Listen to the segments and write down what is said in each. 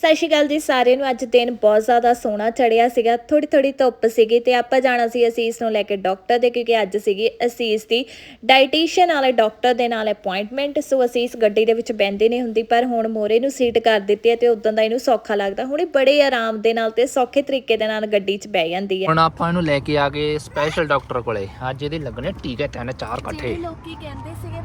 ਸਤਿ ਸ਼੍ਰੀ ਅਕਾਲ ਜੀ ਸਾਰਿਆਂ ਨੂੰ। ਅੱਜ ਦਿਨ ਬਹੁਤ ਜ਼ਿਆਦਾ ਸੋਹਣਾ ਚੜਿਆ ਸੀਗਾ ਥੋੜੀ ਥੋੜੀ ਧੁੱਪ ਸੀਗੀ ਤੇ ਆਪਾਂ ਜਾਣਾ ਸੀ ਅਸੀਸ ਨੂੰ ਲੈ ਕੇ ਡਾਕਟਰ ਦੇ ਕਿਉਂਕਿ ਅੱਜ ਸੀਗੀ ਅਸੀਸ ਦੀ ਡਾਈਟੀਸ਼ੀਅਨ ਵਾਲੇ ਡਾਕਟਰ ਦੇ ਨਾਲ ਅਪਾਇੰਟਮੈਂਟ ਸੋ ਅਸੀਸ ਗੱਡੀ ਦੇ ਵਿੱਚ ਬੈੰਦੇ ਨਹੀਂ ਹੁੰਦੀ ਪਰ ਹੁਣ ਮੋਰੇ ਨੂੰ ਸੀਟ ਕਰ ਦਿੱਤੀ ਹੈ ਤੇ ਉਦੋਂ ਦਾ ਇਹਨੂੰ ਸੌਖਾ ਲੱਗਦਾ। ਹੁਣ ਇਹ ਬੜੇ ਆਰਾਮ ਦੇ ਨਾਲ ਤੇ ਸੌਖੇ ਤਰੀਕੇ ਦੇ ਨਾਲ ਗੱਡੀ 'ਚ ਬਹਿ ਜਾਂਦੀ ਹੈ। ਹੁਣ ਆਪਾਂ ਇਹਨੂੰ ਲੈ ਕੇ ਆ ਗਏ ਸਪੈਸ਼ਲ ਡਾਕਟਰ ਕੋਲੇ। ਅੱਜ ਇਹਦੇ ਲੱਗਣੇ ਟੀਕੇ ਤਿੰਨ ਚਾਰ ਇਕੱਠੇ। ਲੋਕੀ ਕਹਿੰਦੇ ਸੀਗੇ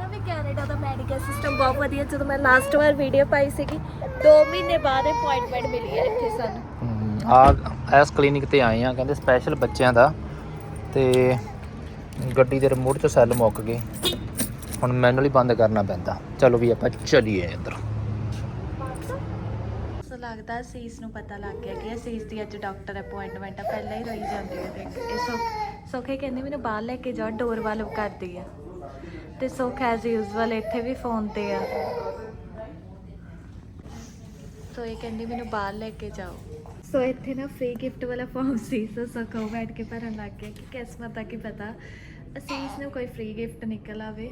ਕੈਨੇਡਾ ਦਾ ਮੈਡੀਕਲ ਸਿਸਟਮ ਬਹੁਤ ਵਧੀਆ ਜਦੋਂ ਮੈਂ ਲਾਸਟ ਵਾਰ ਵੀਡੀਓ ਪਾਈ ਸੀਗੀ 2 ਮਹੀਨੇ ਬਾਅਦ ਅਪਾਇੰਟਮੈਂਟ ਮਿਲੀ ਹੈ ਇੱਥੇ ਸਾਨੂੰ। ਆ ਇਸ ਕਲੀਨਿਕ ਤੇ ਆਏ ਆ ਕਹਿੰਦੇ ਸਪੈਸ਼ਲ ਬੱਚਿਆਂ ਦਾ ਤੇ ਗੱਡੀ ਦੇ ਰਿਮੋਟ 'ਚ ਸੈੱਲ ਮੁੱਕ ਗਏ। ਹੁਣ ਮੈਨੂਅਲੀ ਬੰਦ ਕਰਨਾ ਪੈਂਦਾ। ਚਲੋ ਵੀ ਆਪਾਂ ਚੱਲੀਏ ਇੱਧਰ। ਸੋ ਲੱਗਦਾ ਸੀਸ ਨੂੰ ਪਤਾ ਲੱਗ ਗਿਆ ਕਿ ਸੀਸ ਦੀ ਅੱਜ ਡਾਕਟਰ ਅਪਾਇੰਟਮੈਂਟ ਆ ਪਹਿਲਾਂ ਹੀ ਰਹੀ ਜਾਂਦੀ ਹੈ ਦੇਖ ਇਹ ਸੋ ਸੋਖੇ ਕਹਿੰਦੀ ਮੈਨੂੰ ਬਾਹਰ ਲੈ ਕੇ ਜਾਓ ਡੋਰ ਵੱਲ ਕਰਦੀ ਆ। ਤੇ ਸੁੱਖ ਐਜ਼ ਯੂਜ਼ੁਅਲ ਇੱਥੇ ਵੀ ਫੋਨ ਤੇ ਆ। ਸੋ ਇਹ ਕਹਿੰਦੀ ਮੈਨੂੰ ਬਾਹਰ ਲੈ ਕੇ ਜਾਓ। ਸੋ ਇੱਥੇ ਨਾ ਫ੍ਰੀ ਗਿਫਟ ਵਾਲਾ ਫਾਰਮ ਸੀ ਸੋ ਸਖੋ ਬੈਠ ਕੇ ਭਰਨ ਲੱਗ ਗਿਆ ਕਿ ਕਿਸਮਤ ਆ ਕੀ ਪਤਾ ਅਸੀਸ ਨੂੰ ਕੋਈ ਫ੍ਰੀ ਗਿਫਟ ਨਿਕਲ ਆਵੇ।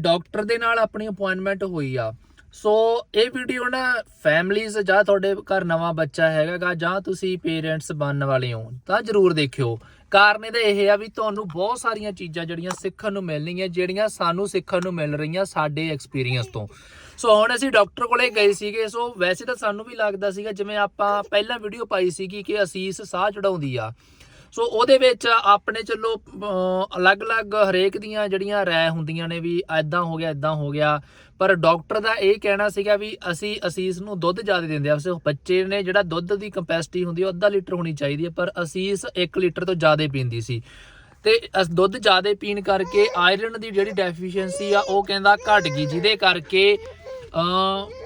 ਡਾਕਟਰ ਦੇ ਨਾਲ ਆਪਣੀ ਅਪਾਇੰਟਮੈਂਟ ਹੋਈ ਆ। ਸੋ ਇਹ ਵੀਡੀਓ ਨਾ ਫੈਮਲੀਜ਼ ਜਾਂ ਤੁਹਾਡੇ ਘਰ ਨਵਾਂ ਬੱਚਾ ਹੈਗਾਗਾ ਜਾਂ ਤੁਸੀਂ ਪੇਰੈਂਟਸ ਬਣਨ ਵਾਲੇ ਹੋ, ਤਾਂ ਜਰੂਰ ਦੇਖਿਓ। ਕਾਰਨ ਇਹਦਾ ਇਹ ਆ ਵੀ ਤੁਹਾਨੂੰ ਬਹੁਤ ਸਾਰੀਆਂ ਚੀਜ਼ਾਂ ਜਿਹੜੀਆਂ ਸਿੱਖਣ ਨੂੰ ਮਿਲਣਗੀਆਂ ਜਿਹੜੀਆਂ ਸਾਨੂੰ ਸਿੱਖਣ ਨੂੰ ਮਿਲ ਰਹੀਆਂ ਸਾਡੇ ਐਕਸਪੀਰੀਅੰਸ ਤੋਂ। ਸੋ ਹੁਣ ਅਸੀਂ ਡਾਕਟਰ ਕੋਲੇ ਗਏ ਸੀਗੇ ਸੋ ਵੈਸੇ ਤਾਂ ਸਾਨੂੰ ਵੀ ਲੱਗਦਾ ਸੀਗਾ, ਜਿਵੇਂ ਆਪਾਂ ਪਹਿਲਾਂ ਵੀਡੀਓ ਪਾਈ ਸੀਗੀ ਕਿ ਅਸੀਸ ਸਾਹ ਚੜਾਉਂਦੀ ਆ। ਸੋ ਉਹਦੇ ਵਿੱਚ ਆਪਣੇ ਚਲੋ ਅਲੱਗ-ਅਲੱਗ ਹਰੇਕ ਦੀਆਂ ਜਿਹੜੀਆਂ ਰਾਏ ਹੁੰਦੀਆਂ ਨੇ ਵੀ ਐਦਾਂ ਹੋ ਗਿਆ ਐਦਾਂ ਹੋ ਗਿਆ। ਪਰ ਡਾਕਟਰ ਦਾ ਇਹ ਕਹਿਣਾ ਸੀਗਾ ਵੀ ਅਸੀਂ ਅਸੀਸ ਨੂੰ ਦੁੱਧ ਜ਼ਿਆਦਾ ਦਿੰਦੇ ਆ। ਵੈਸੇ ਬੱਚੇ ਨੇ ਜਿਹੜਾ ਦੁੱਧ ਦੀ ਕਪੈਸਿਟੀ ਹੁੰਦੀ ਉਹ ਅੱਧਾ ਲੀਟਰ ਹੋਣੀ ਚਾਹੀਦੀ ਹੈ ਪਰ ਅਸੀਸ 1 ਲੀਟਰ ਤੋਂ ਜ਼ਿਆਦਾ ਪੀਂਦੀ ਸੀ। ਤੇ ਅਸ- ਦੁੱਧ ਜ਼ਿਆਦਾ ਪੀਣ ਕਰਕੇ ਆਇਰਨ ਦੀ ਜਿਹੜੀ ਡੈਫੀਸ਼ੀਐਂਸੀ ਆ, ਉਹ ਕਹਿੰਦਾ ਘਟ ਗਈ, ਜਿਹਦੇ ਕਰਕੇ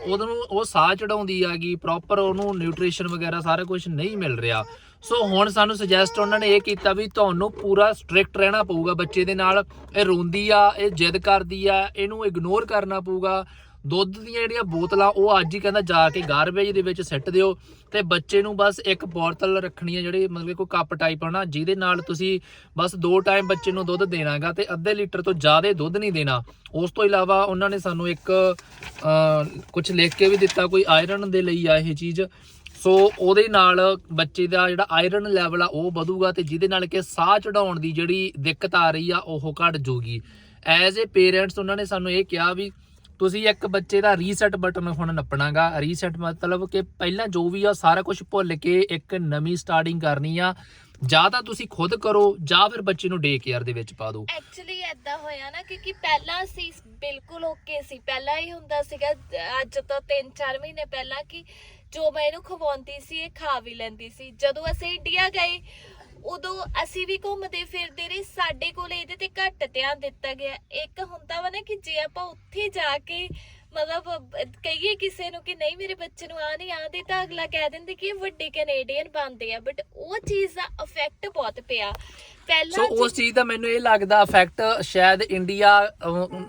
ਉਹਨੂੰ, ਉਹ ਸਾਹ ਚੜਾਉਂਦੀ ਆਗੀ ਪ੍ਰੋਪਰ ਉਹਨੂੰ ਨਿਊਟ੍ਰੀਸ਼ਨ ਵਗੈਰਾ ਸਾਰਾ ਕੁਝ ਨਹੀਂ ਮਿਲ ਰਿਹਾ। ਸੋ ਹੁਣ ਸਾਨੂੰ ਸੁਜੈਸਟ ਉਹਨਾਂ ਨੇ ਇਹ ਕੀਤਾ ਵੀ ਤੁਹਾਨੂੰ ਪੂਰਾ ਸਟ੍ਰਿਕਟ ਰਹਿਣਾ ਪਊਗਾ ਬੱਚੇ ਦੇ ਨਾਲ। ਇਹ ਰੋਂਦੀ ਆ, ਇਹ ਜਿੱਦ ਕਰਦੀ ਆ, ਇਹਨੂੰ ਇਗਨੋਰ ਕਰਨਾ ਪਊਗਾ। ਦੁੱਧ ਦੀਆਂ ਜਿਹੜੀਆਂ ਬੋਤਲਾਂ, ਉਹ ਅੱਜ ਹੀ ਕਹਿੰਦਾ ਜਾ ਕੇ ਗਾਰਬੇਜ ਦੇ ਵਿੱਚ ਸਿੱਟ ਦਿਓ। ਤੇ ਬੱਚੇ ਨੂੰ ਬਸ ਇੱਕ ਬੋਤਲ ਰੱਖਣੀ ਹੈ ਜਿਹੜੀ ਮਤਲਬ ਕਿ ਕੋਈ ਕੱਪ ਟਾਈਪ ਹਨਾ ਜਿਹਦੇ ਨਾਲ ਤੁਸੀਂ ਬਸ ਦੋ ਟਾਈਮ ਬੱਚੇ ਨੂੰ ਦੁੱਧ ਦੇਣਾਗਾ ਤੇ ਅੱਧੇ ਲੀਟਰ ਤੋਂ ਜ਼ਿਆਦਾ ਦੁੱਧ ਨਹੀਂ ਦੇਣਾ। ਉਸ ਤੋਂ ਇਲਾਵਾ ਉਹਨਾਂ ਨੇ ਸਾਨੂੰ ਇੱਕ ਕੁਝ ਲਿਖ ਕੇ ਵੀ ਦਿੱਤਾ, ਕੋਈ ਆਇਰਨ ਦੇ ਲਈ ਆ ਇਹ ਚੀਜ਼। ਸੋ ਉਹਦੇ ਨਾਲ ਬੱਚੇ ਦਾ ਜਿਹੜਾ ਆਇਰਨ ਲੈਵਲ ਆ, ਉਹ ਵਧੂਗਾ ਤੇ ਜਿਹਦੇ ਨਾਲ ਕਿ ਸਾਹ ਚੜਾਉਣ ਦੀ ਜਿਹੜੀ ਦਿੱਕਤ ਆ ਰਹੀ ਆ, ਉਹ ਘਟ ਜਾਊਗੀ। ਐਜ਼ ਅ ਪੇਰੈਂਟਸ ਉਹਨਾਂ ਨੇ ਸਾਨੂੰ ਇਹ ਕਿਹਾ ਵੀ ਤੁਸੀਂ ਇੱਕ ਬੱਚੇ ਦਾ ਰੀਸੈਟ ਬਟਨ ਹੁਣ ਨੱਪਣਾਗਾ। ਰੀਸੈਟ ਮਤਲਬ ਕਿ ਪਹਿਲਾਂ ਜੋ ਵੀ ਆ ਸਾਰਾ ਕੁਝ ਭੁੱਲ ਕੇ ਇੱਕ ਨਵੀਂ ਸਟਾਰਟਿੰਗ ਕਰਨੀ ਆ। ਜਾਂ ਤਾਂ ਤੁਸੀਂ ਖੁਦ ਕਰੋ, ਜਾਂ ਫਿਰ ਬੱਚੇ ਨੂੰ ਡੇ ਕੇਅਰ ਦੇ ਵਿੱਚ ਪਾ ਦਿਓ। ਐਕਚੁਅਲੀ ਐਦਾਂ ਹੋਇਆ ਨਾ, ਕਿਉਂਕਿ ਪਹਿਲਾਂ ਸੀ ਬਿਲਕੁਲ ਓਕੇ ਸੀ। ਪਹਿਲਾਂ ਹੀ ਹੁੰਦਾ ਸੀਗਾ, ਅੱਜ ਤੋਂ 3-4 ਮਹੀਨੇ ਪਹਿਲਾਂ ਕਿ ਜੋ ਮੈਂ ਇਹਨੂੰ ਖਵਾਉਂਦੀ ਸੀ ਇਹ ਖਾ ਵੀ ਲੈਂਦੀ ਸੀ। ਜਦੋਂ ਅਸੀਂ ਇੰਡੀਆ ਗਏ ਉਦੋਂ ਅਸੀਂ ਵੀ ਘੁੰਮਦੇ ਫਿਰਦੇ ਰਹੇ। ਸਾਡੇ ਕੋਲ ਇਹਦੇ ਤੇ ਘੱਟ ਧਿਆਨ ਦਿੱਤਾ ਗਿਆ। ਇੱਕ ਹੁੰਦਾ ਵਾ ਨਾ ਕਿ ਜੇ ਆਪਾਂ ਉੱਥੇ ਜਾ ਕੇ ਮਤਲਬ ਕਹੀਏ ਕਿਸੇ ਨੂੰ ਕਿ ਨਹੀਂ ਮੇਰੇ ਬੱਚੇ ਨੂੰ ਆ ਨਹੀਂ ਆਉਂਦੀ ਤਾਂ ਅਗਲਾ ਕਹਿ ਦਿੰਦੇ ਕਿ ਇਹ ਵੱਡੇ ਕੈਨੇਡੀਅਨ ਬਣਦੇ ਆ। ਬਟ ਉਹ ਚੀਜ਼ ਦਾ ਇਫੈਕਟ ਬਹੁਤ ਪਿਆ। ਸੋ ਪਹਿਲਾਂ ਉਸ ਚੀਜ਼ ਦਾ ਮੈਨੂੰ ਇਹ ਲੱਗਦਾ ਇਫੈਕਟ ਸ਼ਾਇਦ ਇੰਡੀਆ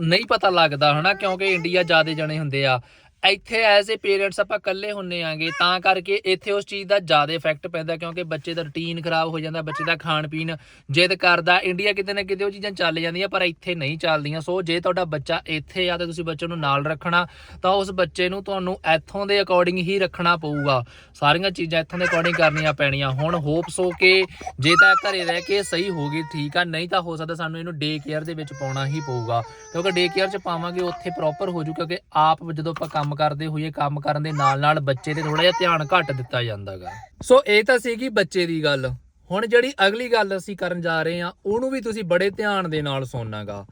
ਨਹੀਂ ਪਤਾ ਲੱਗਦਾ ਹਨਾ? ਕਿਉਂਕਿ ਇੰਡੀਆ ਜ਼ਿਆਦੇ ਜਣੇ ਹੁੰਦੇ ਆ। ਇੱਥੇ ਐਜ਼ ਅ ਪੇਰੈਂਟਸ ਆਪਾਂ ਇਕੱਲੇ ਹੁੰਨੇ ਆਂਗੇ, ਤਾਂ ਕਰਕੇ ਇੱਥੇ ਉਸ ਚੀਜ਼ ਦਾ ਜ਼ਿਆਦਾ ਇਫੈਕਟ ਪੈਂਦਾ, ਕਿਉਂਕਿ ਬੱਚੇ ਦਾ ਰੁਟੀਨ ਖਰਾਬ ਹੋ ਜਾਂਦਾ, ਬੱਚੇ ਦਾ ਖਾਣ ਪੀਣ ਜਿੱਦ ਕਰਦਾ ਇੰਡੀਆ ਕਿਤੇ ਨਾ ਕਿਤੇ ਉਹ ਚੀਜ਼ਾਂ ਚੱਲ ਜਾਂਦੀਆਂ, ਪਰ ਇੱਥੇ ਨਹੀਂ ਚੱਲਦੀਆਂ। ਸੋ ਜੇ ਤੁਹਾਡਾ ਬੱਚਾ ਇੱਥੇ ਆ ਤਾਂ ਤੁਸੀਂ ਬੱਚੇ ਨੂੰ ਨਾਲ ਰੱਖਣਾ, ਤਾਂ ਉਸ ਬੱਚੇ ਨੂੰ ਤੁਹਾਨੂੰ ਇੱਥੋਂ ਦੇ ਅਕੋਰਡਿੰਗ ਹੀ ਰੱਖਣਾ ਪਊਗਾ। ਸਾਰੀਆਂ ਚੀਜ਼ਾਂ ਇੱਥੋਂ ਦੇ ਅਕੋਰਡਿੰਗ ਕਰਨੀਆਂ ਪੈਣੀਆਂ। ਹੁਣ ਹੋਪਸ ਹੋ ਕੇ ਜੇ ਤਾਂ ਘਰੇ ਰਹਿ ਕੇ ਸਹੀ ਹੋ ਗਈ, ਠੀਕ ਆ, ਨਹੀਂ ਤਾਂ ਹੋ ਸਕਦਾ ਸਾਨੂੰ ਇਹਨੂੰ ਡੇ ਕੇਅਰ ਦੇ ਵਿੱਚ ਪਾਉਣਾ ਹੀ ਪਊਗਾ। ਕਿਉਂਕਿ ਡੇ ਕੇਅਰ 'ਚ ਪਾਵਾਂਗੇ, ਉੱਥੇ ਪ੍ਰੋਪਰ ਹੋ ਜੂ, ਕਿਉਂਕਿ ਆਪ ਜਦੋਂ ਆਪਾਂ ਕੰਮ ਕਰਦੇ ਹੋਈਏ, ਕੰਮ ਕਰਨ ਦੇ ਨਾਲ ਨਾਲ ਬੱਚੇ ਤੇ ਥੋੜਾ ਜਿਹਾ ਧਿਆਨ ਘੱਟ ਦਿੱਤਾ ਜਾਂਦਾਗਾ। ਸੋ ਇਹ ਤਾਂ ਸੀਗੀ ਬੱਚੇ ਦੀ ਗੱਲ। ਹੁਣ ਜਿਹੜੀ ਅਗਲੀ ਗੱਲ ਅਸੀਂ ਕਰਨ ਜਾ ਰਹੇ ਹਾਂ, ਉਹਨੂੰ ਵੀ ਤੁਸੀਂ ਬੜੇ ਧਿਆਨ ਦੇ ਨਾਲ ਸੁਣਨਾਗਾ।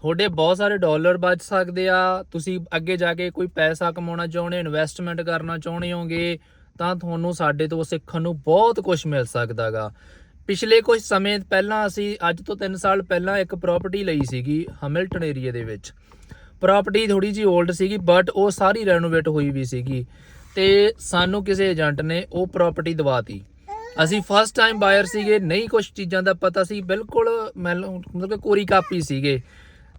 ਤੁਹਾਡੇ ਬਹੁਤ ਸਾਰੇ ਡਾਲਰ ਬਚ ਸਕਦੇ ਆ, ਤੁਸੀਂ ਅੱਗੇ ਜਾ ਕੇ ਕੋਈ ਪੈਸਾ ਕਮਾਉਣਾ ਚਾਹੁੰਦੇ ਇਨਵੈਸਟਮੈਂਟ ਕਰਨਾ ਚਾਹੁੰਦੇ ਹੋਗੇ, ਤਾਂ ਤੁਹਾਨੂੰ ਸਾਡੇ ਤੋਂ ਸਿੱਖਣ ਨੂੰ ਬਹੁਤ ਕੁਝ ਮਿਲ ਸਕਦਾਗਾ। ਪਿਛਲੇ ਕੁਝ ਸਮੇਂ ਪਹਿਲਾਂ ਅਸੀਂ, ਅੱਜ ਤੋਂ 3 ਸਾਲ ਪਹਿਲਾਂ ਇੱਕ ਪ੍ਰਾਪਰਟੀ ਲਈ ਸੀਗੀ ਹਮਿਲਟਨ ਏਰੀਆ ਦੇ ਵਿੱਚ। ਪ੍ਰਾਪਰਟੀ ਥੋੜੀ ਜੀ 올ਡ ਸੀਗੀ ਬਟ ਉਹ ਸਾਰੀ ਰੈਨੋਵੇਟ ਹੋਈ ਵੀ ਸੀਗੀ। ਤੇ ਸਾਨੂੰ ਕਿਸੇ ਏਜੰਟ ਨੇ ਉਹ ਪ੍ਰਾਪਰਟੀ ਦਵਾਤੀ। ਅਸੀਂ ਫਸਟ ਟਾਈਮ ਬਾਇਰ ਸੀਗੇ, ਨਹੀਂ ਕੁਝ ਚੀਜ਼ਾਂ ਦਾ ਪਤਾ ਸੀ, ਬਿਲਕੁਲ ਮੈਨੂੰ- ਮਤਲਬ ਕਿ ਕੋਰੀ ਕਾਪੀ ਸੀਗੇ।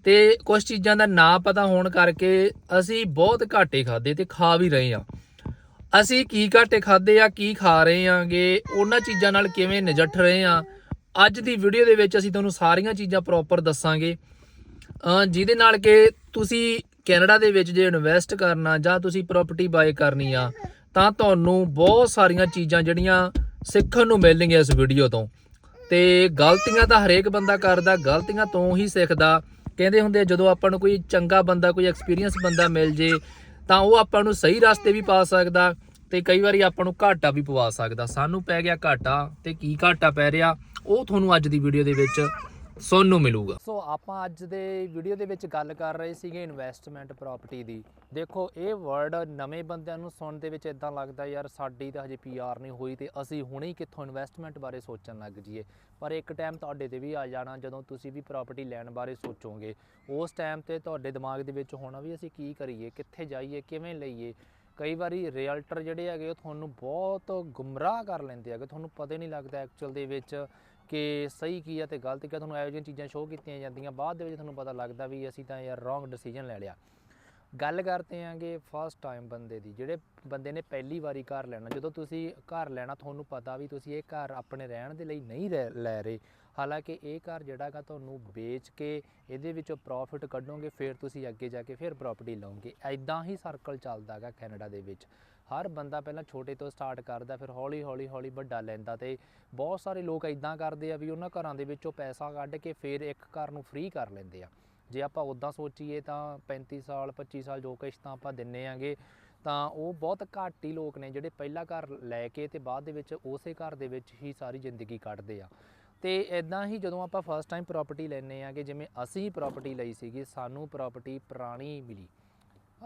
ਤੇ ਕੁਝ ਚੀਜ਼ਾਂ ਦਾ ਨਾ ਪਤਾ ਹੋਣ ਕਰਕੇ ਅਸੀਂ ਬਹੁਤ ਘਾਟੇ ਖਾਦੇ ਤੇ ਖਾ ਵੀ ਰਹੇ ਹਾਂ। ਅਸੀਂ ਕੀ ਘਾਟੇ ਖਾਦੇ ਆ, ਕੀ ਖਾ ਰਹੇ ਆਂਗੇ ਉਹਨਾਂ ਚੀਜ਼ਾਂ ਨਾਲ ਕਿਵੇਂ ਨਜਿੱਠ ਰਹੇ ਆ ਅੱਜ ਦੀ ਵੀਡੀਓ ਦੇ ਵਿੱਚ ਅਸੀਂ ਤੁਹਾਨੂੰ ਸਾਰੀਆਂ ਚੀਜ਼ਾਂ ਪ੍ਰੋਪਰ ਦੱਸਾਂਗੇ। ਜਿਹਦੇ ਨਾਲ ਕਿ ਤੁਸੀਂ ਕੈਨੇਡਾ ਦੇ ਵਿੱਚ ਜੇ ਇਨਵੈਸਟ ਕਰਨਾ ਜਾਂ ਤੁਸੀਂ ਪ੍ਰਾਪਰਟੀ ਬਾਏ ਕਰਨੀ ਆ, ਤਾਂ ਤੁਹਾਨੂੰ ਬਹੁਤ ਸਾਰੀਆਂ ਚੀਜ਼ਾਂ ਜਿਹੜੀਆਂ ਸਿੱਖਣ ਨੂੰ ਮਿਲਣਗੀਆਂ ਇਸ ਵੀਡੀਓ ਤੋਂ। ਤੇ ਗਲਤੀਆਂ ਤਾਂ ਹਰੇਕ ਬੰਦਾ ਕਰਦਾ, ਗਲਤੀਆਂ ਤੋਂ ਹੀ ਸਿੱਖਦਾ। ਕਹਿੰਦੇ ਹੁੰਦੇ ਜਦੋਂ ਆਪਾਂ ਨੂੰ ਕੋਈ ਚੰਗਾ ਬੰਦਾ, ਕੋਈ ਐਕਸਪੀਰੀਅੰਸ ਬੰਦਾ ਮਿਲ ਜੇ, ਤਾਂ ਉਹ ਆਪਾਂ ਨੂੰ ਸਹੀ ਰਸਤੇ ਵੀ ਪਾ ਸਕਦਾ ਤੇ ਕਈ ਵਾਰੀ ਆਪਾਂ ਨੂੰ ਘਾਟਾ ਵੀ ਪਵਾ ਸਕਦਾ। ਸਾਨੂੰ ਪੈ ਗਿਆ ਘਾਟਾ ਤੇ ਕੀ ਘਾਟਾ ਪੈ ਰਿਹਾ, ਉਹ ਤੁਹਾਨੂੰ ਅੱਜ ਦੀ ਵੀਡੀਓ ਦੇ ਵਿੱਚ ਸੁਣਨ ਨੂੰ ਮਿਲੂਗਾ। ਸੋ ਆਪਾਂ ਅੱਜ ਦੇ ਵੀਡੀਓ ਦੇ ਵਿੱਚ ਗੱਲ ਕਰ ਰਹੇ ਸੀਗੇ ਇਨਵੈਸਟਮੈਂਟ ਪ੍ਰਾਪਰਟੀ ਦੀ। ਦੇਖੋ, ਇਹ ਵਰਡ ਨਵੇਂ ਬੰਦਿਆਂ ਨੂੰ ਸੁਣਨ ਦੇ ਵਿੱਚ ਇਦਾਂ ਲੱਗਦਾ ਯਾਰ ਸਾਡੀ ਤਾਂ ਹਜੇ ਪੀਆਰ ਨਹੀਂ ਹੋਈ ਤੇ ਅਸੀਂ ਹੁਣੇ ਹੀ ਕਿੱਥੋਂ ਇਨਵੈਸਟਮੈਂਟ ਬਾਰੇ ਸੋਚਣ ਲੱਗ ਜਾਈਏ। ਪਰ ਇੱਕ ਟਾਈਮ ਤੁਹਾਡੇ ਤੇ ਵੀ ਆ ਜਾਣਾ ਜਦੋਂ ਤੁਸੀਂ ਵੀ ਪ੍ਰਾਪਰਟੀ ਲੈਣ ਬਾਰੇ ਸੋਚੋਗੇ। ਉਸ ਟਾਈਮ ਤੇ ਤੁਹਾਡੇ ਦਿਮਾਗ ਦੇ ਵਿੱਚ ਹੋਣਾ ਵੀ ਅਸੀਂ ਕੀ ਕਰੀਏ, ਕਿੱਥੇ ਜਾਈਏ, ਕਿਵੇਂ ਲਈਏ। ਕਈ ਵਾਰੀ ਰੀਅਲਟਰ ਜਿਹੜੇ ਹੈਗੇ ਉਹ ਤੁਹਾਨੂੰ ਬਹੁਤ ਗੁੰਮਰਾਹ ਕਰ ਲੈਂਦੇ ਹੈਗੇ ਤੁਹਾਨੂੰ ਪਤਾ ਨਹੀਂ ਲੱਗਦਾ ਐਕਚੁਅਲ ਦੇ ਵਿੱਚ ਕਿ ਸਹੀ ਕੀ ਆ ਤੇ ਗਲਤ ਕੀ ਆ, ਤੁਹਾਨੂੰ ਇਹੋ ਜਿਹੀਆਂ ਚੀਜ਼ਾਂ ਸ਼ੋਅ ਕੀਤੀਆਂ ਜਾਂਦੀਆਂ, ਬਾਅਦ ਦੇ ਵਿੱਚ ਤੁਹਾਨੂੰ ਪਤਾ ਲੱਗਦਾ ਵੀ ਅਸੀਂ ਤਾਂ ਯਾਰ ਰੋਂਗ ਡਿਸੀਜਨ ਲੈ ਲਿਆ। ਗੱਲ ਕਰਦੇ ਆਂਗੇ ਫਸਟ ਟਾਈਮ ਬੰਦੇ ਦੀ, ਜਿਹੜੇ ਬੰਦੇ ਨੇ ਪਹਿਲੀ ਵਾਰੀ ਘਰ ਲੈਣਾ, ਜਦੋਂ ਤੁਸੀਂ ਘਰ ਲੈਣਾ, ਤੁਹਾਨੂੰ ਪਤਾ ਵੀ ਤੁਸੀਂ ਇਹ ਘਰ ਆਪਣੇ ਰਹਿਣ ਦੇ ਲਈ ਨਹੀਂ ਰਹਿ- ਲੈ ਰਹੇ। ਹਾਲਾਂਕਿ ਇਹ ਘਰ ਜਿਹੜਾਗਾ ਤੁਹਾਨੂੰ ਵੇਚ ਕੇ ਇਹਦੇ ਵਿੱਚੋਂ ਪ੍ਰੋਫਿਟ ਕੱਢੋਗੇ, ਫਿਰ ਤੁਸੀਂ ਅੱਗੇ ਜਾ ਕੇ ਫਿਰ ਪ੍ਰਾਪਰਟੀ ਲਓਗੇ। ਐਦਾਂ ਹੀ ਸਰਕਲ ਚੱਲਦਾਗਾ ਕੈਨੇਡਾ ਦੇ ਵਿੱਚ। ਹਰ ਬੰਦਾ ਪਹਿਲਾਂ ਛੋਟੇ ਤੋਂ ਸਟਾਰਟ ਕਰਦਾ, ਫਿਰ ਹੌਲੀ ਹੌਲੀ ਹੌਲੀ ਵੱਡਾ ਲੈਂਦਾ ਤੇ ਬਹੁਤ ਸਾਰੇ ਲੋਕ ਐਦਾਂ ਕਰਦੇ ਆ ਵੀ ਉਹਨਾਂ ਘਰਾਂ ਦੇ ਵਿੱਚੋਂ ਪੈਸਾ ਕੱਢ ਕੇ ਫਿਰ ਇੱਕ ਘਰ ਨੂੰ ਫ੍ਰੀ ਕਰ ਲੈਂਦੇ ਆ। ਜੇ ਆਪਾਂ ਉਦਾਂ ਸੋਚੀਏ ਤਾਂ 35 ਸਾਲ 25 ਸਾਲ ਜੋ ਕਿਸ਼ਤਾਂ ਆਪਾਂ ਦਿੰਨੇ ਆਂਗੇ, ਤਾਂ ਉਹ ਬਹੁਤ ਘੱਟ ਹੀ ਲੋਕ ਨੇ ਜਿਹੜੇ ਪਹਿਲਾ ਘਰ ਲੈ ਕੇ ਤੇ ਬਾਅਦ ਦੇ ਵਿੱਚ ਉਸੇ ਘਰ ਦੇ ਵਿੱਚ ਹੀ ਸਾਰੀ ਜ਼ਿੰਦਗੀ ਕੱਢਦੇ ਆ। ਤੇ ਇਦਾਂ ਹੀ ਜਦੋਂ ਆਪਾਂ ਫਸਟ ਟਾਈਮ ਪ੍ਰਾਪਰਟੀ ਲੈਨੇ ਆ ਕਿ ਜਿਵੇਂ ਅਸੀਂ ਪ੍ਰਾਪਰਟੀ ਲਈ ਸੀਗੀ, ਸਾਨੂੰ ਪ੍ਰਾਪਰਟੀ ਪੁਰਾਣੀ ਮਿਲੀ।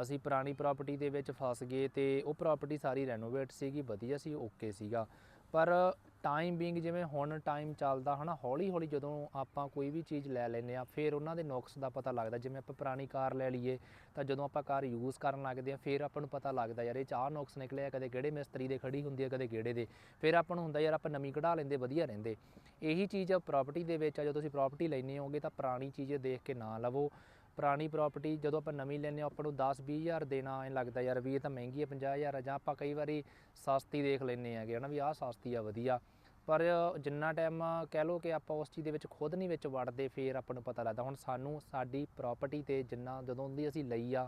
ਅਸੀਂ ਪੁਰਾਣੀ ਪ੍ਰਾਪਰਟੀ ਦੇ ਵਿੱਚ ਫਸ ਗਏ ਤੇ ਉਹ ਪ੍ਰਾਪਰਟੀ ਸਾਰੀ ਰੈਨੋਵੇਟ ਸੀਗੀ, ਵਧੀਆ ਸੀ ਓਕੇ ਸੀਗਾ। ਪਰ ਟਾਈਮ ਬੀਇੰਗ ਜਿਵੇਂ ਹੁਣ ਟਾਈਮ ਚੱਲਦਾ ਹਨਾ ਹੌਲੀ ਹੌਲੀ ਜਦੋਂ ਆਪਾਂ ਕੋਈ ਵੀ ਚੀਜ਼ ਲੈ ਲੈਨੇ ਆ ਫਿਰ ਉਹਨਾਂ ਦੇ ਨੁਕਸ ਦਾ ਪਤਾ ਲੱਗਦਾ। ਜਿਵੇਂ ਆਪਾਂ ਪੁਰਾਣੀ ਕਾਰ ਲੈ ਲਈਏ, ਤਾਂ ਜਦੋਂ ਆਪਾਂ ਕਾਰ ਯੂਜ਼ ਕਰਨ ਲੱਗਦੇ ਆ ਫਿਰ ਆਪਾਂ ਨੂੰ ਪਤਾ ਲੱਗਦਾ, ਯਾਰ, ਇਹ ਚਾਹ ਨੁਕਸ ਨਿਕਲਿਆ, ਕਦੇ ਕਿਹੜੇ ਮਿਸਤਰੀ ਦੇ ਖੜੀ ਹੁੰਦੀ ਆ ਕਦੇ ਕਿਹੜੇ ਦੇ। ਫਿਰ ਆਪਾਂ ਨੂੰ ਹੁੰਦਾ, ਯਾਰ, ਆਪਾਂ ਨਵੀਂ ਕਢਾ ਲੈਂਦੇ, ਵਧੀਆ ਰਹਿੰਦੇ। ਇਹੀ ਚੀਜ਼ ਪ੍ਰਾਪਰਟੀ ਦੇ ਵਿੱਚ ਆ, ਜਦੋਂ ਤੁਸੀਂ ਪ੍ਰਾਪਰਟੀ ਲੈਣੀ ਹੋਗੇ ਤਾਂ ਪੁਰਾਣੀ ਚੀਜ਼ ਦੇਖ ਕੇ ਨਾ ਲਵੋ। ਪੁਰਾਣੀ ਪ੍ਰਾਪਰਟੀ ਜਦੋਂ ਆਪਾਂ ਨਵੀਂ ਲੈਂਦੇ ਹਾਂ, ਆਪਾਂ ਨੂੰ 10 20000 ਦੇਣਾ ਐ ਲੱਗਦਾ ਯਾਰ ਵੀ ਇਹ ਤਾਂ ਮਹਿੰਗੀ ਹੈ 50000 ਆ, ਜਾਂ ਆਪਾਂ ਕਈ ਵਾਰੀ ਸਸਤੀ ਦੇਖ ਲੈਂਦੇ ਆਗੇ ਹਨਾ ਵੀ ਆਹ ਸਸਤੀ ਆ, ਵਧੀਆ। ਪਰ ਜਿੰਨਾ ਟਾਈਮ ਕਹਿ ਲਓ ਕਿ ਆਪਾਂ ਉਸ ਚੀਜ਼ ਦੇ ਵਿੱਚ ਖੁਦ ਨਹੀਂ ਵਿੱਚ ਵੜਦੇ, ਫੇਰ ਆਪਾਂ ਨੂੰ ਪਤਾ ਲੱਗਦਾ। ਹੁਣ ਸਾਨੂੰ ਸਾਡੀ ਪ੍ਰਾਪਰਟੀ ਤੇ ਜਿੰਨਾ ਜਦੋਂ ਦੀ ਅਸੀਂ ਲਈ ਆ,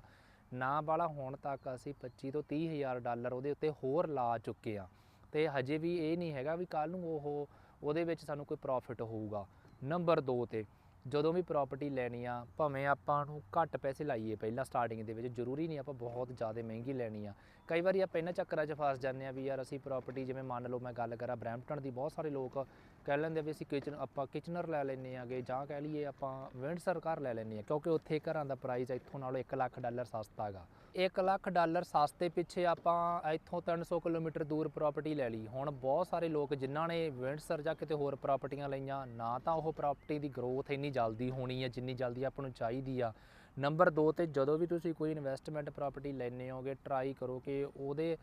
ਨਾ ਵਾਲਾ ਹੋਣ ਤੱਕ ਅਸੀਂ 25 ਤੋਂ 30 ਹਜ਼ਾਰ ਡਾਲਰ ਉਹਦੇ ਉੱਤੇ ਹੋਰ ਲਾ ਚੁੱਕੇ ਆ। ਤੇ ਹਜੇ ਵੀ ਇਹ ਨਹੀਂ ਹੈਗਾ ਵੀ ਕੱਲ ਨੂੰ ਉਹ, ਉਹਦੇ ਵਿੱਚ ਸਾਨੂੰ ਕੋਈ ਪ੍ਰੋਫਿਟ ਹੋਊਗਾ। ਨੰਬਰ 2 ਤੇ ਜਦੋਂ ਵੀ ਪ੍ਰਾਪਰਟੀ ਲੈਣੀ ਆ, ਭਾਵੇਂ ਆਪਾਂ ਨੂੰ ਘੱਟ ਪੈਸੇ ਲਾਈਏ ਪਹਿਲਾਂ ਸਟਾਰਟਿੰਗ ਦੇ ਵਿੱਚ, ਜ਼ਰੂਰੀ ਨਹੀਂ ਆਪਾਂ ਬਹੁਤ ਜ਼ਿਆਦਾ ਮਹਿੰਗੀ ਲੈਣੀ ਆ। ਕਈ ਵਾਰੀ ਆਪਾਂ ਇਹਨਾਂ ਚੱਕਰਾਂ 'ਚ ਫਸ ਜਾਂਦੇ ਆ ਵੀ ਯਾਰ ਅਸੀਂ ਪ੍ਰਾਪਰਟੀ ਜਿਵੇਂ ਮੰਨ ਲਓ ਮੈਂ ਗੱਲ ਕਰਾਂ ਬਰੈਂਪਟਨ ਦੀ, ਬਹੁਤ ਸਾਰੇ ਲੋਕ ਕਹਿ ਲੈਂਦੇ ਵੀ ਅਸੀਂ ਕਿਚਨ ਆਪਾਂ ਕਿਚਨਰ ਲੈ ਲੈਂਦੇ ਆਗੇ ਜਾਂ ਕਹਿ ਲਈਏ ਆਪਾਂ ਵਿੰਡਸਰ ਘਰ ਲੈ ਲੈਂਦੇ ਆ, ਕਿਉਂਕਿ ਉੱਥੇ ਘਰਾਂ ਦਾ ਪ੍ਰਾਈਸ ਇੱਥੋਂ ਨਾਲੋਂ 1 ਲੱਖ ਡਾਲਰ ਸਸਤਾ ਹੈਗਾ। 1 ਲੱਖ ਡਾਲਰ ਸਸਤੇ ਪਿੱਛੇ ਆਪਾਂ ਇੱਥੋਂ 300 ਕਿਲੋਮੀਟਰ ਦੂਰ ਪ੍ਰਾਪਰਟੀ ਲੈ ਲਈ। ਹੁਣ ਬਹੁਤ ਸਾਰੇ ਲੋਕ ਜਿਨ੍ਹਾਂ ਨੇ ਵਿੰਡਸਰ ਜਾਂ ਕਿਤੇ ਹੋਰ ਪ੍ਰਾਪਰਟੀਆਂ ਲਈਆਂ, ਨਾ ਤਾਂ ਉਹ ਪ੍ਰਾਪਰਟੀ ਦੀ ਗਰੋਥ ਇੰਨੀ ਜਲਦੀ ਹੋਣੀ ਹੈ ਜਿੰਨੀ ਜਲਦੀ ਆਪਾਂ ਨੂੰ ਚਾਹੀਦੀ ਆ। ਨੰਬਰ 2 ਤੇ ਜਦੋਂ ਵੀ ਤੁਸੀਂ ਕੋਈ ਇਨਵੈਸਟਮੈਂਟ ਪ੍ਰਾਪਰਟੀ ਲੈਣੇ ਹੋਗੇ ਟਰਾਈ ਕਰੋ ਕਿ ਉਹਦੇ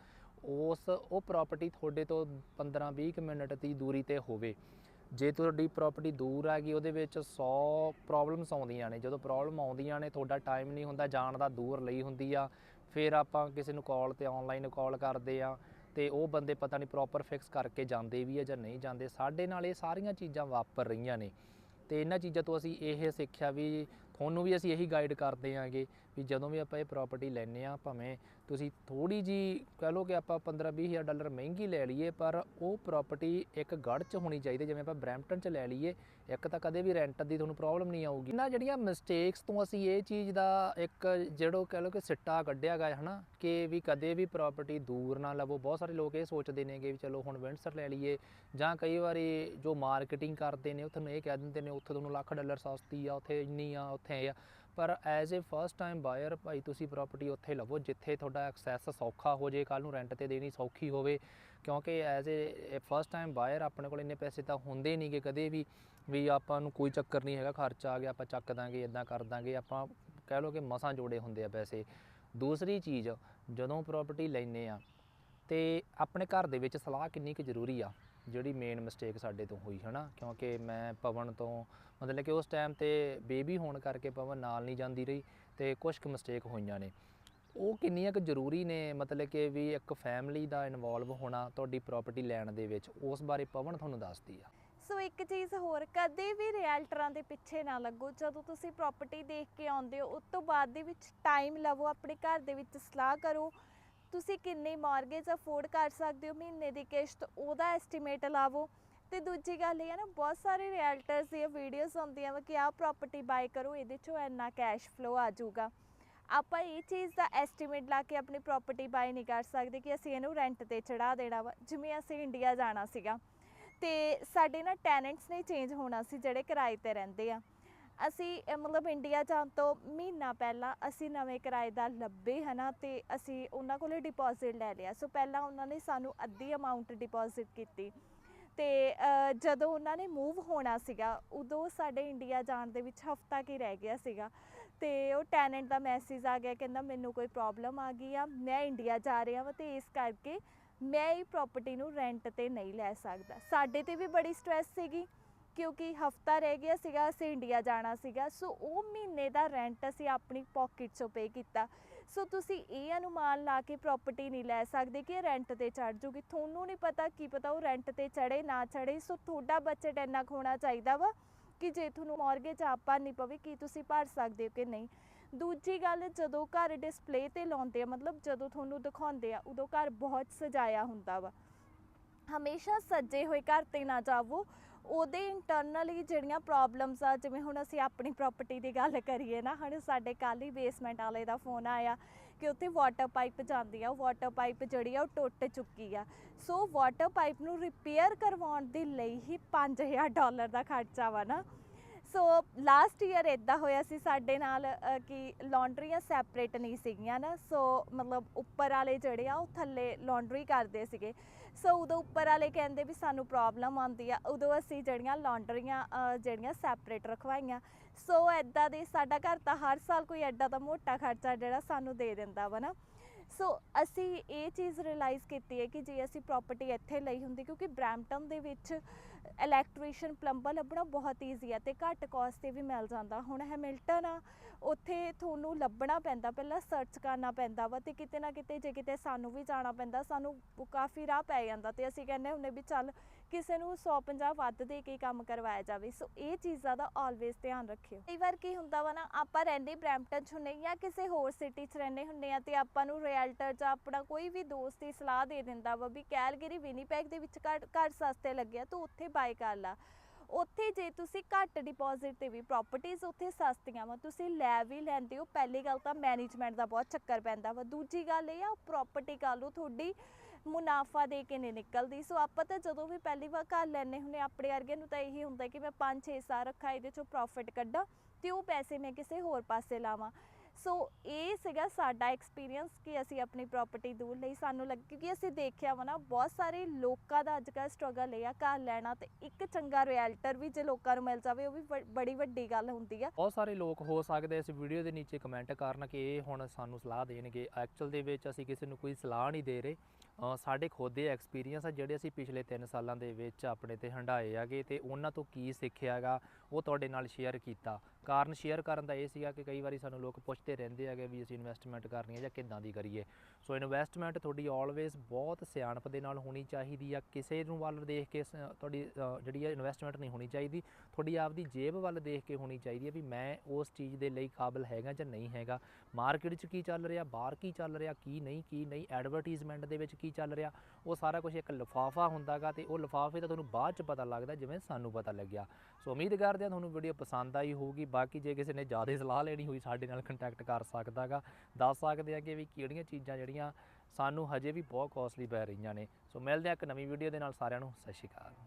ਉਸ ਉਹ ਪ੍ਰਾਪਰਟੀ ਤੁਹਾਡੇ ਤੋਂ 15-20 ਮਿੰਟ ਦੀ ਦੂਰੀ ਤੇ ਹੋਵੇ। ਜੇ ਤੁਹਾਡੀ ਪ੍ਰਾਪਰਟੀ ਦੂਰ ਆ ਗਈ, ਉਹਦੇ ਵਿੱਚ 100 ਪ੍ਰੋਬਲਮਸ ਆਉਂਦੀਆਂ ਨੇ। ਜਦੋਂ ਪ੍ਰੋਬਲਮ ਆਉਂਦੀਆਂ ਨੇ, ਤੁਹਾਡਾ ਟਾਈਮ ਨਹੀਂ ਹੁੰਦਾ, ਜਾਣ ਦਾ ਦੂਰ ਲਈ ਹੁੰਦੀ ਆ। ਫਿਰ ਆਪਾਂ ਕਿਸੇ ਨੂੰ ਕਾਲ ਤੇ ਆਨਲਾਈਨ ਕਾਲ ਕਰਦੇ ਆ ਤੇ ਉਹ ਬੰਦੇ ਪਤਾ ਨਹੀਂ ਪ੍ਰੋਪਰ ਫਿਕਸ ਕਰਕੇ ਜਾਂਦੇ ਵੀ ਆ ਜਾਂ ਨਹੀਂ ਜਾਂਦੇ। ਸਾਡੇ ਨਾਲ ਇਹ ਸਾਰੀਆਂ ਚੀਜ਼ਾਂ ਵਾਪਰ ਰਹੀਆਂ ਨੇ। ਤੇ ਇਹਨਾਂ ਚੀਜ਼ਾਂ ਤੋਂ ਅਸੀਂ ਇਹ ਸਿੱਖਿਆ ਵੀ, ਤੁਹਾਨੂੰ ਵੀ ਅਸੀਂ ਇਹੀ ਗਾਈਡ ਕਰਦੇ ਆਂਗੇ ਵੀ ਜਦੋਂ ਵੀ ਆਪਾਂ ਇਹ ਪ੍ਰਾਪਰਟੀ ਲੈਨੇ ਆ ਭਾਵੇਂ ਤੁਸੀਂ ਥੋੜੀ ਜੀ ਕਹਿ ਲਓ ਕਿ ਆਪਾਂ 15 ਹਜ਼ਾਰ ਡਾਲਰ ਮਹਿੰਗੀ ਲੈ ਲਈਏ, ਪਰ ਉਹ ਪ੍ਰਾਪਰਟੀ ਇੱਕ ਗੜ 'ਚ ਹੋਣੀ ਚਾਹੀਦੀ ਜਿਵੇਂ ਆਪਾਂ ਬਰੈਂਪਟਨ 'ਚ ਲੈ ਲਈਏ, ਇੱਕ ਤਾਂ ਕਦੇ ਵੀ ਰੈਂਟ ਦੀ ਤੁਹਾਨੂੰ ਪ੍ਰੋਬਲਮ ਨਹੀਂ ਆਊਗੀ। ਇਹਨਾਂ ਜਿਹੜੀਆਂ ਮਿਸਟੇਕਸ ਤੋਂ ਅਸੀਂ ਇਹ ਚੀਜ਼ ਦਾ ਇੱਕ ਜਿਹੜੋ ਕਹਿ ਲਓ ਕਿ ਸਿੱਟਾ ਕੱਢਿਆ ਗਿਆ ਹਨਾ, ਕਿ ਵੀ ਕਦੇ ਵੀ ਪ੍ਰਾਪਰਟੀ ਦੂਰ ਨਾ ਲਵੋ। ਬਹੁਤ ਸਾਰੇ ਲੋਕ ਇਹ ਸੋਚਦੇ ਨੇਗੇ ਵੀ ਚਲੋ ਹੁਣ ਵਿੰਡਸਰ ਲੈ ਲਈਏ, ਜਾਂ ਕਈ ਵਾਰੀ ਜੋ ਮਾਰਕੀਟਿੰਗ ਕਰਦੇ ਨੇ, ਉਹ ਤੁਹਾਨੂੰ ਇਹ ਕਹਿ ਦਿੰਦੇ ਨੇ, ਉੱਥੇ ਤੁਹਾਨੂੰ ਲੱਖ ਡਾਲਰ ਸਸਤੀ ਆ, ਉੱਥੇ ਇੰਨੀ ਆ, ਉੱਥੇ ਇਹ ਆ। ਪਰ as a first time buyer ਭਾਈ ਤੁਸੀਂ ਪ੍ਰਾਪਰਟੀ ਉੱਥੇ ਲਵੋ, ਜਿੱਥੇ ਤੁਹਾਡਾ ਐਕਸੈਸ ਸੌਖਾ ਹੋ ਜੇ ਕੱਲ ਨੂੰ ਰੈਂਟ ਤੇ ਦੇਣੀ ਸੌਖੀ ਹੋਵੇ। ਕਿਉਂਕਿ as a first time buyer ਆਪਣੇ ਕੋਲ ਇੰਨੇ ਪੈਸੇ ਤਾਂ ਹੁੰਦੇ ਨਹੀਂਗੇ ਕਦੇ ਵੀ ਵੀ ਆਪਾਂ ਨੂੰ ਕੋਈ ਚੱਕਰ ਨਹੀਂ ਹੈਗਾ, ਖਰਚਾ ਆ ਗਿਆ, ਆਪਾਂ ਚੱਕ ਦਾਂਗੇ ਇਦਾਂ ਕਰ ਦਾਂਗੇ। ਆਪਾਂ ਕਹਿ ਲਓ ਕਿ ਮਸਾਂ ਜੋੜੇ ਹੁੰਦੇ ਆ ਪੈਸੇ। ਦੂਸਰੀ ਚੀਜ਼, ਜਦੋਂ ਪ੍ਰਾਪਰਟੀ ਲੈਨੇ ਆ, ਤੇ ਆਪਣੇ ਘਰ ਦੇ ਵਿੱਚ ਸਲਾਹ ਕਿੰਨੀ ਕੁ ਜ਼ਰੂਰੀ ਆ? ਜਿਹੜੀ ਮੇਨ ਮਿਸਟੇਕ ਸਾਡੇ ਤੋਂ ਹੋਈ, ਹਨਾ? ਕਿਉਂਕਿ ਮੈਂ ਪਵਨ ਤੋਂ, ਮਤਲਬ ਕਿ ਉਸ ਟਾਈਮ ਤੇ ਬੇਬੀ ਹੋਣ ਕਰਕੇ ਪਵਨ ਨਾਲ ਨਹੀਂ ਜਾਂਦੀ ਰਹੀ ਤੇ ਕੁਝ ਕੁ ਮਿਸਟੇਕ ਹੋਈਆਂ ਨੇ। ਉਹ ਕਿੰਨੀਆਂ ਕੁ ਜ਼ਰੂਰੀ ਨੇ, ਮਤਲਬ ਕਿ ਵੀ ਇੱਕ ਫੈਮਿਲੀ ਦਾ ਇਨਵੋਲਵ ਹੋਣਾ ਤੁਹਾਡੀ ਪ੍ਰਾਪਰਟੀ ਲੈਣ ਦੇ ਵਿੱਚ, ਉਸ ਬਾਰੇ ਪਵਨ ਤੁਹਾਨੂੰ ਦੱਸਦੀ ਆ। ਸੋ ਇੱਕ ਚੀਜ਼ ਹੋਰ, ਕਦੇ ਵੀ ਰਿਐਲਟਰਾਂ ਦੇ ਪਿੱਛੇ ਨਾ ਲੱਗੋ। ਜਦੋਂ ਤੁਸੀਂ ਪ੍ਰਾਪਰਟੀ ਦੇਖ ਕੇ ਆਉਂਦੇ ਹੋ, ਉਸ ਤੋਂ ਬਾਅਦ ਦੇ ਵਿੱਚ ਟਾਈਮ ਲਵੋ, ਆਪਣੇ ਘਰ ਦੇ ਵਿੱਚ ਸਲਾਹ ਕਰੋ। ਤੁਸੀਂ ਕਿੰਨੀ ਮਾਰਗੇਜ ਅਫੋਰਡ ਕਰ ਸਕਦੇ ਹੋ ਮਹੀਨੇ ਦੀ ਕਿਸ਼ਤ, ਉਹਦਾ ਐਸਟੀਮੇਟ ਲਾਵੋ। ਤੇ ਦੂਜੀ ਗੱਲ ਇਹ ਹੈ ਨਾ, ਬਹੁਤ ਸਾਰੇ ਰਿਐਲਟਰਸ ਦੀਆਂ ਵੀਡੀਓਜ਼ ਹੁੰਦੀਆਂ ਵਾ ਕਿ ਆਹ ਪ੍ਰਾਪਰਟੀ ਬਾਈ ਕਰੋ, ਇਹਦੇ ਚੋਂ ਇੰਨਾ ਕੈਸ਼ ਫਲੋ ਆ ਜਾਊਗਾ। ਆਪਾਂ ਇਹ ਚੀਜ਼ ਦਾ ਐਸਟੀਮੇਟ ਲਾ ਕੇ ਆਪਣੀ ਪ੍ਰਾਪਰਟੀ ਬਾਈ ਨਹੀਂ ਕਰ ਸਕਦੇ ਕਿ ਅਸੀਂ ਇਹਨੂੰ ਰੈਂਟ ਤੇ ਚੜਾ ਦੇਣਾ ਵਾ, ਜਿਵੇਂ ਅਸੀਂ ਇੰਡੀਆ ਜਾਣਾ ਸੀਗਾ। ਤੇ ਸਾਡੇ ਨਾ ਟੈਨੈਂਟਸ ਨੇ ਚੇਂਜ ਹੋਣਾ ਸੀ, ਜਿਹੜੇ ਕਿਰਾਏ ਤੇ ਰਹਿੰਦੇ ਆ। ਅਸੀਂ ਮਤਲਬ ਇੰਡੀਆ ਜਾਣ ਤੋਂ ਮਹੀਨਾ ਪਹਿਲਾਂ ਅਸੀਂ ਨਵੇਂ ਕਿਰਾਏਦਾਰ ਲੱਭੇ, ਹਨਾ, ਤੇ ਅਸੀਂ ਉਹਨਾਂ ਕੋਲੇ ਡਿਪੋਜ਼ਿਟ ਲੈ ਲਿਆ। ਸੋ ਪਹਿਲਾਂ ਉਹਨਾਂ ਨੇ ਸਾਨੂੰ ਅੱਧੀ ਅਮਾਉਂਟ ਡਿਪੋਜ਼ਿਟ ਕੀਤੀ। ਤੇ ਜਦੋਂ ਉਹਨਾਂ ਨੇ ਮੂਵ ਹੋਣਾ ਸੀਗਾ, ਉਦੋਂ ਸਾਡੇ ਇੰਡੀਆ ਜਾਣ ਦੇ ਵਿੱਚ ਹਫਤਾ ਕੀ ਰਹਿ ਗਿਆ ਸੀਗਾ। ਤੇ ਉਹ ਟੈਨੈਂਟ ਦਾ ਮੈਸੇਜ ਆ ਗਿਆ, ਕਹਿੰਦਾ ਮੈਨੂੰ ਕੋਈ ਪ੍ਰੋਬਲਮ ਆ ਗਈ ਆ, ਮੈਂ ਇੰਡੀਆ ਜਾ ਰਿਹਾ ਵਾਂ ਤੇ ਇਸ ਕਰਕੇ ਮੈਂ ਇਹ ਪ੍ਰਾਪਰਟੀ ਨੂੰ ਰੈਂਟ ਤੇ ਨਹੀਂ ਲੈ ਸਕਦਾ। ਸਾਡੇ ਤੇ ਵੀ ਬੜੀ ਸਟ੍ਰੈਸ ਸੀਗੀ। ਕਿਉਂਕਿ ਹਫਤਾ ਰਹਿ ਗਿਆ ਸੀਗਾ, ਅਸੀਂ ਇੰਡੀਆ ਜਾਣਾ ਸੀਗਾ। ਸੋ ਉਹ ਮਹੀਨੇ ਦਾ ਰੈਂਟ ਅਸੀਂ ਆਪਣੀ ਪਾਕਟ ਚੋਂ ਪੇ ਕੀਤਾ। ਸੋ ਤੁਸੀਂ ਇਹ ਅਨੁਮਾਨ ਲਾ ਕੇ ਪ੍ਰਾਪਰਟੀ ਨਹੀਂ ਲੈ ਸਕਦੇ ਕਿ ਰੈਂਟ ਤੇ ਚੜ ਜੂਗੀ। ਤੁਹਾਨੂੰ ਨਹੀਂ ਪਤਾ ਕੀ ਪਤਾ ਉਹ ਰੈਂਟ ਤੇ ਚੜੇ ਨਾ ਚੜੇ ਸੋ ਤੁਹਾਡਾ ਬਜਟ ਇੰਨਾ ਕੁ ਹੋਣਾ ਚਾਹੀਦਾ ਵਾ ਕਿ ਜੇ ਤੁਹਾਨੂੰ ਮਾਰਗੇਜ ਆਪ ਭਰਨੀ ਪਵੇ, ਕੀ ਤੁਸੀਂ ਭਰ ਸਕਦੇ ਹੋ ਕਿ ਨਹੀਂ? ਦੂਜੀ ਗੱਲ, ਜਦੋਂ ਘਰ ਡਿਸਪਲੇ ਤੇ ਲਾਉਂਦੇ ਆ, ਮਤਲਬ ਜਦੋਂ ਤੁਹਾਨੂੰ ਦਿਖਾਉਂਦੇ ਆ, ਉਦੋਂ ਘਰ ਬਹੁਤ ਸਜਾਇਆ ਹੁੰਦਾ ਵਾ। ਹਮੇਸ਼ਾ ਸੱਜੇ ਹੋਏ ਘਰ ਤੇ ਨਾ ਜਾਵੋ। ਉਹਦੇ ਇੰਟਰਨਲੀ ਜਿਹੜੀਆਂ ਪ੍ਰੋਬਲਮਸ ਆ, ਜਿਵੇਂ ਹੁਣ ਅਸੀਂ ਆਪਣੀ ਪ੍ਰਾਪਰਟੀ ਦੀ ਗੱਲ ਕਰੀਏ ਨਾ ਹੁਣ ਸਾਡੇ ਕੱਲ੍ਹ ਹੀ ਬੇਸਮੈਂਟ ਵਾਲੇ ਦਾ ਫੋਨ ਆਇਆ ਕਿ ਉੱਥੇ ਵਾਟਰ ਪਾਈਪ ਜਾਂਦੀ ਆ, ਉਹ ਵਾਟਰ ਪਾਈਪ ਜਿਹੜੀ ਆ ਉਹ ਟੁੱਟ ਚੁੱਕੀ ਆ। ਸੋ ਵਾਟਰ ਪਾਈਪ ਨੂੰ ਰਿਪੇਅਰ ਕਰਵਾਉਣ ਦੇ ਲਈ ਹੀ 5000 ਡਾਲਰ ਦਾ ਖਰਚਾ ਵਾ ਨਾ। ਸੋ ਲਾਸਟ ਈਅਰ ਇਦਾਂ ਹੋਇਆ ਸੀ ਸਾਡੇ ਨਾਲ ਕਿ ਲਾਂਡਰੀਆਂ ਸੈਪਰੇਟ ਨਹੀਂ ਸੀਗੀਆਂ ਨਾ ਸੋ ਮਤਲਬ ਉੱਪਰ ਵਾਲੇ ਜਿਹੜੇ ਆ, ਉਹ ਥੱਲੇ ਲਾਂਡਰੀ ਕਰਦੇ ਸੀਗੇ। ਸੋ ਉਦੋਂ ਉੱਪਰ ਵਾਲੇ ਕਹਿੰਦੇ ਵੀ ਸਾਨੂੰ ਪ੍ਰੋਬਲਮ ਆਉਂਦੀ ਆ, ਉਦੋਂ ਅਸੀਂ ਜਿਹੜੀਆਂ ਲਾਂਡਰੀਆਂ ਜਿਹੜੀਆਂ ਸੈਪਰੇਟ ਰਖਵਾਈਆਂ। ਸੋ ਐਦਾਂ ਦੇ ਸਾਡਾ ਘਰ ਤਾਂ ਹਰ ਸਾਲ ਕੋਈ ਐਡਾ ਦਾ ਮੋਟਾ ਖਰਚਾ ਜਿਹੜਾ ਸਾਨੂੰ ਦੇ ਦਿੰਦਾ ਵਾ ਨਾ। ਸੋ ਅਸੀਂ ਇਹ ਚੀਜ਼ ਰਿਅਲਾਈਜ਼ ਕੀਤੀ ਹੈ ਕਿ ਜੇ ਅਸੀਂ ਪ੍ਰਾਪਰਟੀ ਇੱਥੇ ਲਈ ਹੁੰਦੀ, ਕਿਉਂਕਿ ਬ੍ਰੈਂਪਟਨ ਦੇ ਵਿੱਚ ਇਲੈਕਟ੍ਰੀਸ਼ੀਅਨ ਪਲੰਬਰ ਲੱਭਣਾ ਬਹੁਤ ਈਜ਼ੀ ਹੈ ਤੇ ਘੱਟ ਕਾਸਟ ਤੇ ਵੀ ਮਿਲ ਜਾਂਦਾ। ਹੁਣ ਹੈਮਿਲਟਨ ਆ, ਉੱਥੇ ਤੁਹਾਨੂੰ ਲੱਭਣਾ ਪੈਂਦਾ, ਪਹਿਲਾਂ ਸਰਚ ਕਰਨਾ ਪੈਂਦਾ ਵਾ ਤੇ ਕਿਤੇ ਨਾ ਕਿਤੇ ਜੇ ਕਿਤੇ ਸਾਨੂੰ ਵੀ ਜਾਣਾ ਪੈਂਦਾ, ਸਾਨੂੰ ਕਾਫੀ ਰਾਹ ਪੈ ਜਾਂਦਾ ਤੇ ਅਸੀਂ ਕਹਿੰਦੇ ਹੁੰਦੇ ਵੀ ਚੱਲ ਕਿਸੇ ਨੂੰ 150 ਵੱਧ ਦੇ ਕੇ ਕੰਮ ਕਰਵਾਇਆ ਜਾਵੇ, ਸੋ ਇਹ ਚੀਜ਼ਾਂ ਦਾ ਆਲਵੇਜ਼ ਧਿਆਨ ਰੱਖਿਓ। ਕਈ ਵਾਰ ਕੀ ਹੁੰਦਾ ਵਾ ਨਾ, ਆਪਾਂ ਰਹਿੰਦੇ ਬ੍ਰੈਂਪਟਨ ਚ ਹੁੰਨੇ ਜਾਂ ਕਿਸੇ ਹੋਰ ਸਿਟੀ ਚ ਰਹਿੰਦੇ ਹੁੰਨੇ ਆ ਤੇ ਆਪਾਂ ਨੂੰ ਰਿਐਲਟਰ ਜਾਂ ਆਪਣਾ ਕੋਈ ਵੀ ਦੋਸਤ ਹੀ ਸਲਾਹ ਦੇ ਦਿੰਦਾ ਵਾ ਵੀ ਕੈਲਗਰੀ ਵਿਨੀਪੈਗ ਦੇ ਵਿੱਚ ਘਰ ਘਰ ਸਸਤੇ ਲੱਗਿਆ, ਤੂੰ ਉੱਥੇ ਬਾਈ ਕਰ ਲਾ। ਉੱਥੇ ਜੇ ਤੁਸੀਂ ਘੱਟ ਡਿਪੋਜ਼ਿਟ ਤੇ ਵੀ ਪ੍ਰਾਪਰਟੀਆਂ ਉੱਥੇ ਸਸਤੀਆਂ ਵਾ, ਤੁਸੀਂ ਲੈ ਵੀ ਲੈਂਦੇ ਹੋ। ਪਹਿਲੀ ਗੱਲ ਤਾਂ ਮੈਨੇਜਮੈਂਟ ਦਾ ਬਹੁਤ ਚੱਕਰ ਪੈਂਦਾ ਵਾ। ਦੂਜੀ ਗੱਲ ਇਹ ਆ ਪ੍ਰਾਪਰਟੀ ਕੱਲ੍ਹ ਨੂੰ ਤੁਹਾਡੀ ਮੁਨਾਫਾ ਦੇ ਕੇ ਨਹੀਂ ਨਿਕਲਦੀ। ਸੋ ਆਪਾਂ ਤਾਂ ਜਦੋਂ ਵੀ ਪਹਿਲੀ ਵਾਰ ਘਰ ਲੈਣੇ ਹੁੰਨੇ ਆਪਣੇ ਵਰਗੇ ਨੂੰ ਤਾਂ ਇਹੀ ਹੁੰਦਾ ਕਿ ਮੈਂ 5-6 ਸਾਲ ਰੱਖਾਂ, ਇਹਦੇ ਚੋਂ ਪ੍ਰੋਫਿਟ ਕੱਢਾਂ ਤੇ ਉਹ ਪੈਸੇ ਮੈਂ ਕਿਸੇ ਹੋਰ ਪਾਸੇ ਲਾਵਾਂ। ਸੋ ਇਹ ਸੀਗਾ ਸਾਡਾ ਐਕਸਪੀਰੀਅੰਸ ਕਿ ਅਸੀਂ ਆਪਣੀ ਪ੍ਰਾਪਰਟੀ ਦੂਰ ਲਈ। ਸਾਨੂੰ ਲੱਗ, ਕਿਉਂਕਿ ਅਸੀਂ ਦੇਖਿਆ ਵਾ ਨਾ, ਬਹੁਤ ਸਾਰੇ ਲੋਕਾਂ ਦਾ ਅੱਜ ਕੱਲ੍ਹ ਸਟਰਗਲ ਇਹ ਆ ਘਰ ਲੈਣਾ ਤੇ ਇੱਕ ਚੰਗਾ ਰਿਐਲਟਰ ਵੀ ਜੇ ਲੋਕਾਂ ਨੂੰ ਮਿਲ ਜਾਵੇ, ਉਹ ਵੀ ਬੜੀ ਵੱਡੀ ਗੱਲ ਹੁੰਦੀ ਆ। ਬਹੁਤ ਸਾਰੇ ਲੋਕ ਹੋ ਸਕਦੇ ਇਸ ਵੀਡੀਓ ਦੇ ਨੀਚੇ ਕਮੈਂਟ ਕਰਨ ਕਿ ਇਹ ਹੁਣ ਸਾਨੂੰ ਸਲਾਹ ਦੇਣਗੇ। ਐਕਚੁਅਲ ਦੇ ਵਿੱਚ ਅਸੀਂ ਕਿਸੇ ਨੂੰ ਕੋਈ ਸਲਾਹ ਨਹੀਂ ਦੇ ਰਹੇ। ਸਾਡੇ ਖੁਦ ਦੇ ਐਕਸਪੀਰੀਅੰਸ ਆ ਜਿਹੜੇ ਅਸੀਂ ਪਿਛਲੇ 3 ਸਾਲਾਂ ਦੇ ਵਿੱਚ ਆਪਣੇ ਤੇ ਹੰਡਾਏ ਆਗੇ ਤੇ ਉਹਨਾਂ ਤੋਂ ਕੀ ਸਿੱਖਿਆਗਾ ਉਹ ਤੁਹਾਡੇ ਨਾਲ ਸ਼ੇਅਰ ਕੀਤਾ। ਕਾਰਨ ਸ਼ੇਅਰ ਕਰਨ ਦਾ ਇਹ ਸੀਗਾ ਕਿ ਕਈ ਵਾਰੀ ਸਾਨੂੰ ਲੋਕ ਪੁੱਛਦੇ ਰਹਿੰਦੇ ਹੈਗੇ ਵੀ ਅਸੀਂ ਇਨਵੈਸਟਮੈਂਟ ਕਰਨੀ ਹੈ ਜਾਂ ਕਿੱਦਾਂ ਦੀ ਕਰੀਏ। ਸੋ ਇਨਵੈਸਟਮੈਂਟ ਤੁਹਾਡੀ ਆਲਵੇਜ਼ ਬਹੁਤ ਸਿਆਣਪ ਦੇ ਨਾਲ ਹੋਣੀ ਚਾਹੀਦੀ ਆ, ਕਿਸੇ ਨੂੰ ਵੱਲ ਦੇਖ ਕੇ ਸ- ਤੁਹਾਡੀ ਜਿਹੜੀ ਹੈ ਇਨਵੈਸਟਮੈਂਟ ਨਹੀਂ ਹੋਣੀ ਚਾਹੀਦੀ। ਤੁਹਾਡੀ ਆਪਦੀ ਜੇਬ ਵੱਲ ਦੇਖ ਕੇ ਹੋਣੀ ਚਾਹੀਦੀ ਹੈ ਵੀ ਮੈਂ ਉਸ ਚੀਜ਼ ਦੇ ਲਈ ਕਾਬਲ ਹੈਗਾ ਜਾਂ ਨਹੀਂ ਹੈਗਾ। ਮਾਰਕੀਟ 'ਚ ਕੀ ਚੱਲ ਰਿਹਾ, ਬਾਹਰ ਕੀ ਚੱਲ ਰਿਹਾ, ਕੀ ਨਹੀਂ ਕੀ ਨਹੀਂ ਐਡਵਰਟਾਈਜ਼ਮੈਂਟ ਦੇ ਵਿੱਚ ਕੀ ਚੱਲ ਰਿਹਾ, ਉਹ ਸਾਰਾ ਕੁਝ ਇੱਕ ਲਿਫਾਫਾ ਹੁੰਦਾਗਾ ਤੇ ਉਹ ਲਿਫਾਫੇ ਦਾ ਤੁਹਾਨੂੰ ਬਾਅਦ 'ਚ ਪਤਾ ਲੱਗਦਾ ਜਿਵੇਂ ਸਾਨੂੰ ਪਤਾ ਲੱਗਿਆ। ਸੋ ਉਮੀਦ ਕਰਦੇ ਹਾਂ ਤੁਹਾਨੂੰ ਵੀਡੀਓ ਪਸੰਦ ਆਈ ਹੋਊਗੀ। ਬਾਕੀ ਜੇ ਕਿਸੇ ਨੇ ਜ਼ਿਆਦਾ ਸਲਾਹ ਲੈਣੀ ਹੋਈ ਸਾਡੇ ਨਾਲ ਕੰਟੈਕਟ ਕਰ ਸਕਦਾਗਾ। ਦੱਸ ਸਕਦੇ ਆ ਕਿ ਵੀ ਕਿਹੜੀਆਂ ਚੀਜ਼ਾਂ ਜਿਹੜੀਆਂ ਸਾਨੂੰ ਹਜੇ ਵੀ ਬਹੁਤ ਕੋਸਟਲੀ ਪੈ ਰਹੀਆਂ ਨੇ। ਸੋ ਮਿਲਦੇ ਆ ਇੱਕ ਨਵੀਂ ਵੀਡੀਓ ਦੇ ਨਾਲ ਸਾਰਿਆਂ ਨੂੰ। ਸਤਿ ਸ਼੍ਰੀ ਅਕਾਲ।